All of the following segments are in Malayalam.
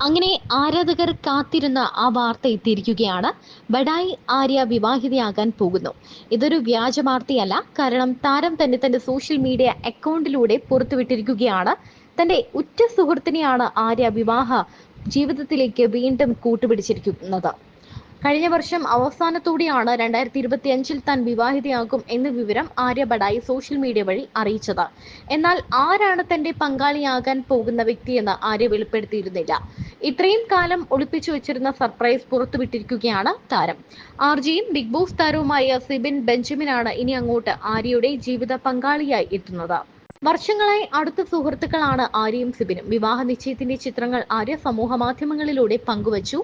അങ്ങനെ ആരാധകർ കാത്തിരുന്ന ആ വാർത്ത എത്തിയിരിക്കുകയാണ്. ബഡായി ആര്യ വിവാഹിതയാകാൻ പോകുന്നു. ഇതൊരു വ്യാജ വാർത്തയല്ല. കാരണം താരം തന്നെ തന്റെ സോഷ്യൽ മീഡിയ അക്കൗണ്ടിലൂടെ പുറത്തുവിട്ടിരിക്കുകയാണ്. തന്റെ ഉറ്റ സുഹൃത്തിനെയാണ് ആര്യ വിവാഹ ജീവിതത്തിലേക്ക് വീണ്ടും കൂട്ടുപിടിച്ചിരിക്കുന്നത്. കഴിഞ്ഞ വർഷം അവസാനത്തോടെയാണ് രണ്ടായിരത്തി ഇരുപത്തി അഞ്ചിൽ താൻ വിവാഹിതയാകും എന്ന വിവരം ആര്യ ബഡായി സോഷ്യൽ മീഡിയ വഴി അറിയിച്ചത്. എന്നാൽ ആരാണ് തന്റെ പങ്കാളിയാകാൻ പോകുന്ന വ്യക്തിയെന്ന് ആര്യ വെളിപ്പെടുത്തിയിരുന്നില്ല. ഇത്രയും കാലം ഒളിപ്പിച്ചു വെച്ചിരുന്ന സർപ്രൈസ് പുറത്തുവിട്ടിരിക്കുകയാണ് താരം. ആർജിയും ബിഗ് ബോസ് താരവുമായ സിബിൻ ബെഞ്ചമിനാണ് ഇനി അങ്ങോട്ട് ആര്യയുടെ ജീവിത പങ്കാളിയായി എത്തുന്നത്. വർഷങ്ങളായി അടുത്ത സുഹൃത്തുക്കളാണ് ആര്യയും സിബിനും. വിവാഹ നിശ്ചയത്തിന്റെ ചിത്രങ്ങൾ ആര്യ സമൂഹ മാധ്യമങ്ങളിലൂടെ പങ്കുവച്ചു.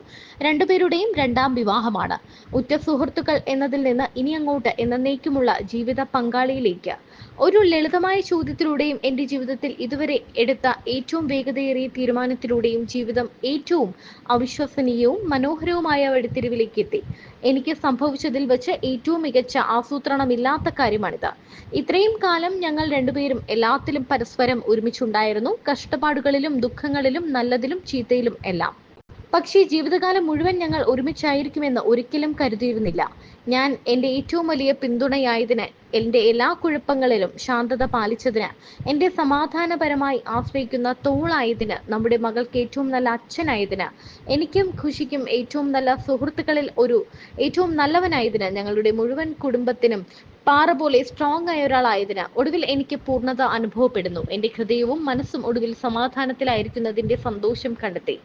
രണ്ടുപേരുടെയും രണ്ടാം വിവാഹമാണ്. ഉറ്റ സുഹൃത്തുക്കൾ എന്നതിൽ നിന്ന് ഇനി അങ്ങോട്ട് എന്നേക്കുമുള്ള ജീവിത പങ്കാളിയിലേക്ക്. ഒരു ലളിതമായ ചോദ്യത്തിലൂടെയും എന്റെ ജീവിതത്തിൽ ഇതുവരെ എടുത്ത ഏറ്റവും വേഗതയേറിയ തീരുമാനത്തിലൂടെയും ജീവിതം ഏറ്റവും അവിശ്വസനീയവും മനോഹരവുമായ വഴിത്തിരിവിലേക്ക് എത്തി. എനിക്ക് സംഭവിച്ചതിൽ വെച്ച് ഏറ്റവും മികച്ച ആസൂത്രണമില്ലാത്ത കാര്യമാണിത്. ഇത്രയും കാലം ഞങ്ങൾ രണ്ടുപേരും എല്ലാത്തിലും പരസ്പരം ഒരുമിച്ചുണ്ടായിരുന്നു. കഷ്ടപ്പാടുകളിലും ദുഃഖങ്ങളിലും നല്ലതിലും ചീത്തയിലും എല്ലാം. പക്ഷേ ജീവിതകാലം മുഴുവൻ ഞങ്ങൾ ഒരുമിച്ചായിരിക്കുമെന്ന് ഒരിക്കലും കരുതിയിരുന്നില്ല. ഞാൻ എന്റെ ഏറ്റവും വലിയ പിന്തുണയായതിന് എന്റെ എല്ലാ കുഴപ്പങ്ങളിലും ശാന്തത പാലിച്ചതിന് എന്റെ സമാധാനപരമായി ആശ്രയിക്കുന്ന തോളായതിന് നമ്മുടെ മകൾക്ക് ഏറ്റവും നല്ല അച്ഛനായതിന് എനിക്കും ഖുഷിക്കും ഏറ്റവും നല്ല സുഹൃത്തുക്കളിൽ ഒരു ഏറ്റവും നല്ലവനായതിന് ഞങ്ങളുടെ മുഴുവൻ കുടുംബത്തിനും പാറ പോലെ സ്ട്രോങ് ആയ ഒരാളായതിന് ഒടുവിൽ എനിക്ക് പൂർണത അനുഭവപ്പെടുന്നു. എന്റെ ഹൃദയവും മനസ്സും ഒടുവിൽ സമാധാനത്തിലായിരിക്കുന്നതിന്റെ സന്തോഷം കണ്ടെത്തി.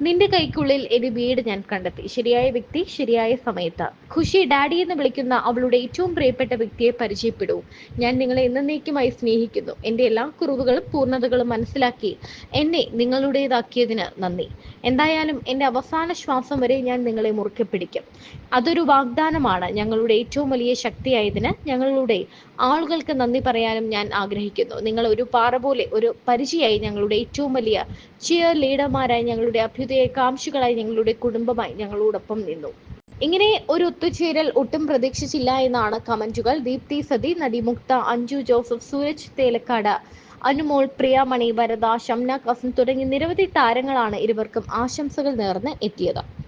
നിന്റെ കൈക്കുള്ളിൽ എന്റെ വീട് ഞാൻ കണ്ടെത്തി. ശരിയായ വ്യക്തി ശരിയായ സമയത്ത്. ഖുഷി ഡാഡി എന്ന് വിളിക്കുന്ന അവളുടെ ഏറ്റവും പ്രിയപ്പെട്ട വ്യക്തിയെ പരിചയപ്പെടൂ. ഞാൻ നിങ്ങളെ എന്നേക്കുമായി സ്നേഹിക്കുന്നു. എന്റെ എല്ലാ കുറവുകളും പൂർണതകളും മനസ്സിലാക്കി എന്നെ നിങ്ങളുടേതാക്കിയതിന് നന്ദി. എന്തായാലും എന്റെ അവസാന ശ്വാസം വരെ ഞാൻ നിങ്ങളെ മുറുക്കെ പിടിക്കും. അതൊരു വാഗ്ദാനമാണ് ഞങ്ങളുടെ ഏറ്റവും വലിയ ശക്തിയായതിന് ഞങ്ങളുടെ ആളുകൾക്ക് നന്ദി പറയാനും ഞാൻ ആഗ്രഹിക്കുന്നു. നിങ്ങൾ ഒരു പാറ പോലെ ഒരു പരിചയമായി ഞങ്ങളുടെ ഏറ്റവും വലിയ ചിയർ ലീഡർമാരായി ഞങ്ങളുടെ അഭ്യുദയകാംക്ഷികളായി ഞങ്ങളുടെ കുടുംബമായി ഞങ്ങളോടൊപ്പം നിന്നു. ഇങ്ങനെ ഒരു ഒത്തുചേരൽ ഒട്ടും പ്രതീക്ഷിച്ചില്ല എന്നാണ് കമന്റുകൾ. ദീപ്തി സതി നടി മുക്ത അഞ്ജു ജോസഫ് സൂരജ് തേലക്കാട് അനുമോൾ പ്രിയാമണി വരദ ഷംന കസം തുടങ്ങി നിരവധി താരങ്ങളാണ് ഇരുവർക്കും ആശംസകൾ നേർന്ന് എത്തിയത്.